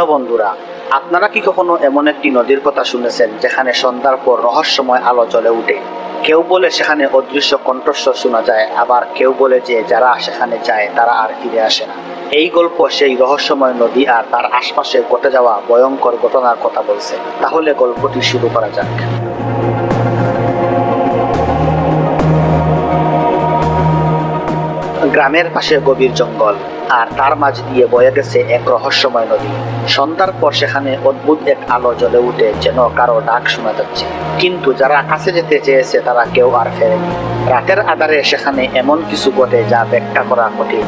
Hello বন্ধুরা, আপনারা কি কখনো এমন একটি নদীর কথা শুনেছেন যেখানে সন্ধ্যার পর রহস্যময় আলো জ্বলে উঠে? কেউ বলে সেখানে অদৃশ্য কণ্ঠস্বর শোনা যায়, আবার কেউ বলে যে যারা সেখানে যায় তারা আর ফিরে আসে না। এই গল্প সেই রহস্যময় নদী আর তার আশপাশে ঘটে যাওয়া ভয়ঙ্কর ঘটনার কথা বলছে। তাহলে গল্পটি শুরু করা যাক। গ্রামের পাশে গভীর জঙ্গল। আর তার মাঝ দিয়ে বয়ে গেছে এক রহস্যময় নদী। সন্ধ্যার পর সেখানে অদ্ভুত এক আলো জ্বলে উঠে যেন কারও ডাক শোনা যাচ্ছে। কিন্তু যারা কাছে যেতে চেয়েছে, তারা কেউ আর ফেরেনি। রাতের আধারে সেখানে এমন কিছু ঘটে যা ব্যাখ্যা করা কঠিন।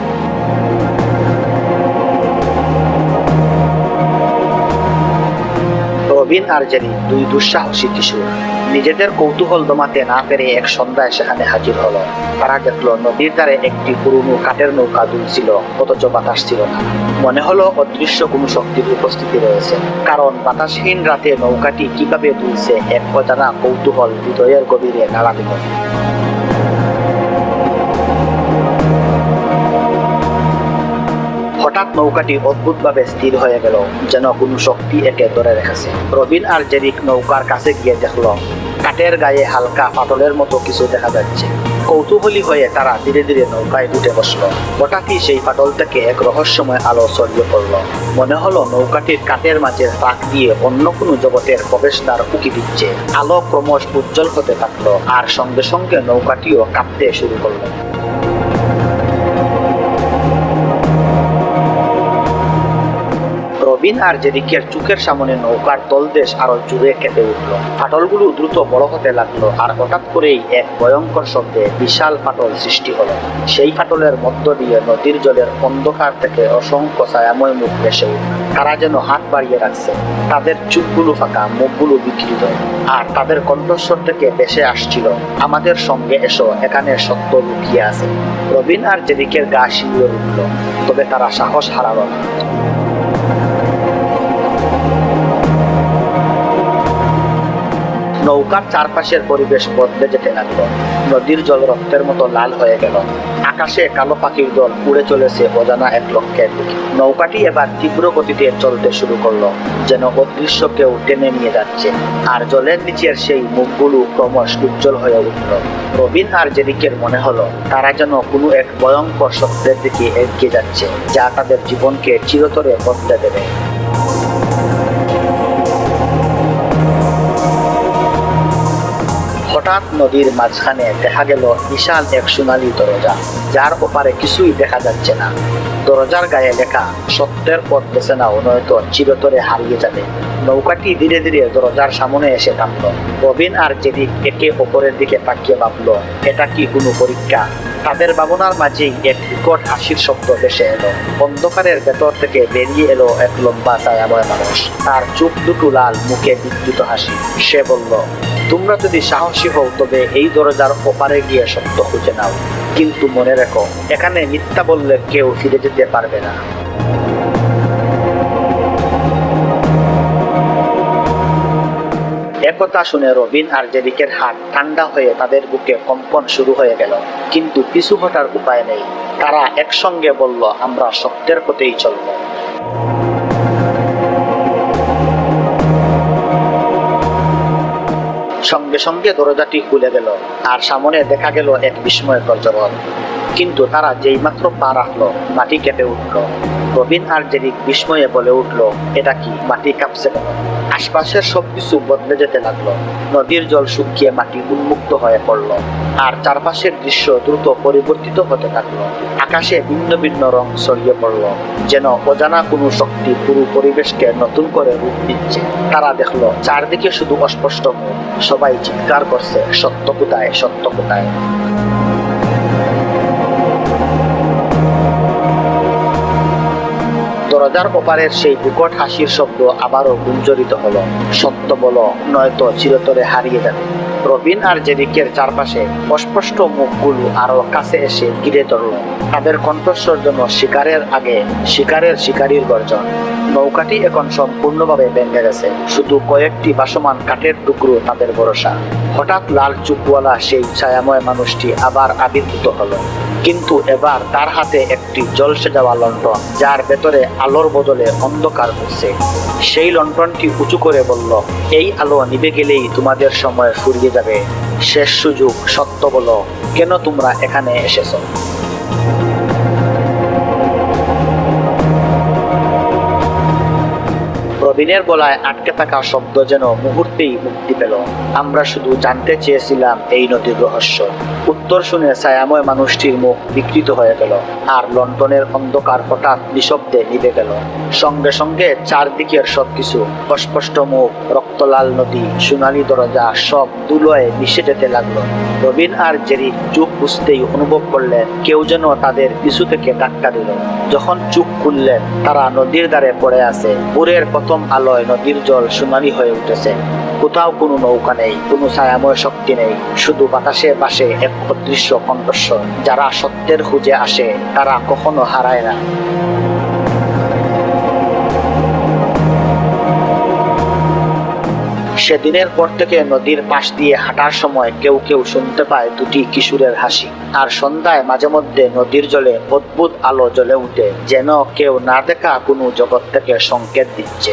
রবিন আর জেরি, দুই দুঃসাহসী কিশোর। নিজেদের কৌতূহল দমাতে না পেরে এক সন্ধ্যায় সেখানে হাজির হলো। তারা দেখল, নদীর ধারে একটি পুরনো কাঠের নৌকা দুলছিল, অথচ বাতাস ছিল না। মনে হলো অদৃশ্য কোনো শক্তির উপস্থিতি রয়েছে, কারণ বাতাসহীন রাতে নৌকাটি কীভাবে দুলছে, এক অজানা কৌতূহল হৃদয়ের গভীরে নাড়া দিল। নৌকাটি অদ্ভুতভাবে স্থির হয়ে গেল, যেন কোনো শক্তি একে ধরে রেখেছে রবিন আর জেরিক নৌকার কাছে গিয়ে দেখল, কাঠের গায়ে হালকা পাতলের মতো কিছু দেখা যাচ্ছে। কৌতূহলী হয়ে তারা ধীরে ধীরে নৌকায় উঠে বসল। হঠাৎই সেই ফাটল থেকে এক রহস্যময় আলো ছড়িয়ে পড়ল? মনে হলো নৌকাটির কাঠের মাঝে ফাঁক দিয়ে অন্য কোনো জগতের প্রবেশদ্বার উকি দিচ্ছে। আলো ক্রমশ উজ্জ্বল হতে থাকল, আর সঙ্গে সঙ্গে নৌকাটিও কাঁপতে শুরু করল। রবিন আর জেরিকের চোখের সামনে নৌকার তলদেশ আরও জুড়ে কেঁপে উঠল। ফাটলগুলো দ্রুত বড় হতে লাগল আর হঠাৎ করেই এক ভয়ঙ্কর শব্দে বিশাল ফাটল সৃষ্টি হলো। সেই ফাটলের মধ্য দিয়ে নদীর জলের অন্ধকার থেকে অসংখ্য ছায়াময় মুখ ভেসে উঠল। তারা যেন হাত বাড়িয়ে রাখছে। তাদের চুপগুলো ফাঁকা, মুখগুলো বিকৃত। আর তাদের কণ্ঠস্বর থেকে ভেসে আসছিল, আমাদের সঙ্গে এসো, এখানে সত্য লুকিয়ে আছে। রবিন আর জেরিকের গা শিউরে উঠল, তবে তারা সাহস হারালো না। নৌকার চারপাশের পরিবেশ বদলে যেতে লাগল। নদীর জল রক্তের মতো লাল হয়ে গেল। আকাশে কালো পাখির দল উড়ে চলেছে অজানা এক লক্ষ্যের দিকে। নৌকাটি এবার তীব্র গতিতে চলতে শুরু করল, যেন অদৃশ্য কেউ টেনে নিয়ে যাচ্ছে। আর জলের নিচের সেই মুখগুলো ক্রমশ উজ্জ্বল হয়ে উঠল। রবিন আর জেরিকের মনে হলো, তারা যেন কোনো এক ভয়ঙ্কর সত্যের দিকে এগিয়ে যাচ্ছে, যা তাদের জীবনকে চিরতরে বদলে দেবে। হঠাৎ নদীর মাঝখানে দেখা গেল বিশাল এক সোনালী দরজা, যার ওপারে কিছুই দেখা যাচ্ছে না। দরজার গায়ে লেখা, সত্যের পথ বেছে নাও, নয়তো চিরতরে হারিয়ে যাবে। নৌকাটি ধীরে ধীরে দরজার সামনে এসে থামলো। রবিন আর জেদিক একে অপরের দিকে তাকিয়ে ভাবলো, এটা কি কোনো পরীক্ষা? তাদের ভাবনার মাঝেই এক বিকট হাসির শব্দ ভেসে এলো। অন্ধকারের ভেতর থেকে বেরিয়ে এলো এক লম্বা ছায়াময় মানুষ। তার চোখ দুটো লাল, মুখে বিদ্যুৎ হাসি। সে বলল তোমরা যদি সাহসী হও, তবে এই দরজার ওপারে গিয়ে সত্য খুঁজে নাও। কিন্তু মনে রেখো, এখানে মিথ্যা বললে কেউ ফিরে যেতে পারবে না। একথা শুনে রবিন আর জেরিকের হাত ঠান্ডা হয়ে তাদের বুকে কম্পন শুরু হয়ে গেল। কিন্তু পিছু হটার উপায় নেই। তারা একসঙ্গে বলল, আমরা সত্যের পথেই চলব। সঙ্গে দরজাটি খুলে গেল। আর সামনে দেখা গেল এক বিস্ময়কর জগৎ। কিন্তু তারা যেই মাত্র পা রাখল, মাটি কেঁপে উঠল। রবিন আর জেরিক বিস্ময়ে বলে উঠল, এটা কি মাটি কাঁপছে কেন? আশপাশের সবকিছু বদলে যেতে লাগল। নদীর জল শুকিয়ে মাটি উন্মুক্ত হয়ে পড়ল, আর চারপাশের দৃশ্য দ্রুত পরিবর্তিত হতে থাকল আকাশে ভিন্ন ভিন্ন রং ছড়িয়ে পড়ল, যেন অজানা কোনো শক্তি পুরো পরিবেশকে নতুন করে রূপ দিচ্ছে। তারা দেখল, চারদিকে শুধু অস্পষ্ট সবাই চিৎকার করছে, সত্য কোথায়? সত্য কোথায়? দরজার ওপারের সেই বিকট হাসির শব্দ আবারও গুঞ্জরিত হলো। সত্য বলো, নয়তো চিরতরে হারিয়ে যাবে। রবিন আর জেরিকের চারপাশে অস্পষ্ট মুখগুলো আরও কাছে এসে ঘিরে ধরল। তাদের কণ্ঠস্বর জন্য শিকারের আগে শিকারের শিকারীর গর্জন। নৌকাটি এখন সম্পূর্ণভাবে ভেঙে গেছে। শুধু কয়েকটি বাসমান কাঠের টুকরো তাদের ভরসা। হঠাৎ লাল চুপওয়ালা সেই ছায়াময় মানুষটি আবার আবির্ভূত হলো। কিন্তু এবার তার হাতে একটি জলসে যাওয়া লণ্ঠন, যার ভেতরে আলোর বদলে অন্ধকার হচ্ছে। সেই লণ্ঠনটি উঁচু করে বলল, এই আলো নিবে গেলেই তোমাদের সময় ফুরিয়ে যাবে। শেষ সুযোগ সত্য বলো। কেন তোমরা এখানে এসেছ? প্রবীণের গলায় আটকে থাকা শব্দ যেন মুহূর্তেই মুক্তি পেল। আমরা শুধু জানতে চেয়েছিলাম এই নদীর রহস্য। উত্তর শুনে ছায়াময় মানুষটির মুখ বিকৃত হয়ে গেল আর লন্ডনের অন্ধকার হঠাৎ নিঃশব্দে নিভে গেল। সঙ্গে সঙ্গে চারদিকের সবকিছু, অস্পষ্ট মুখ, রক্তলাল নদী, সোনালী দরজা, সব দুলয়ে মিশে যেতে লাগল। রবিন আর জেরি চুপ বুঝতেই অনুভব করলেন কেউ যেন তাদের পিছু থেকে ধাক্কা দিল। যখন চুপ খুললেন, তারা নদীর ধারে পড়ে আছে। ভোরের প্রথম আলোয় নদীর জল সোনালি হয়ে উঠেছে। কোথাও কোনো নৌকা নেই, কোনো ছায়াময় শক্তি নেই, শুধু বাতাসে পাশে এক অদৃশ্য কণ্ঠস্বর, যারা সত্যের খুঁজে আসে, তারা কখনো হারায় না। সেদিনের পর থেকে নদীর পাশ দিয়ে হাঁটার সময় কেউ কেউ শুনতে পায় দুটি কিশোরের হাসি, আর সন্ধ্যায় মাঝে মধ্যে নদীর জলে অদ্ভুত আলো জ্বলে উঠে, যেন কেউ না দেখা কোনো জগৎ থেকে সংকেত দিচ্ছে।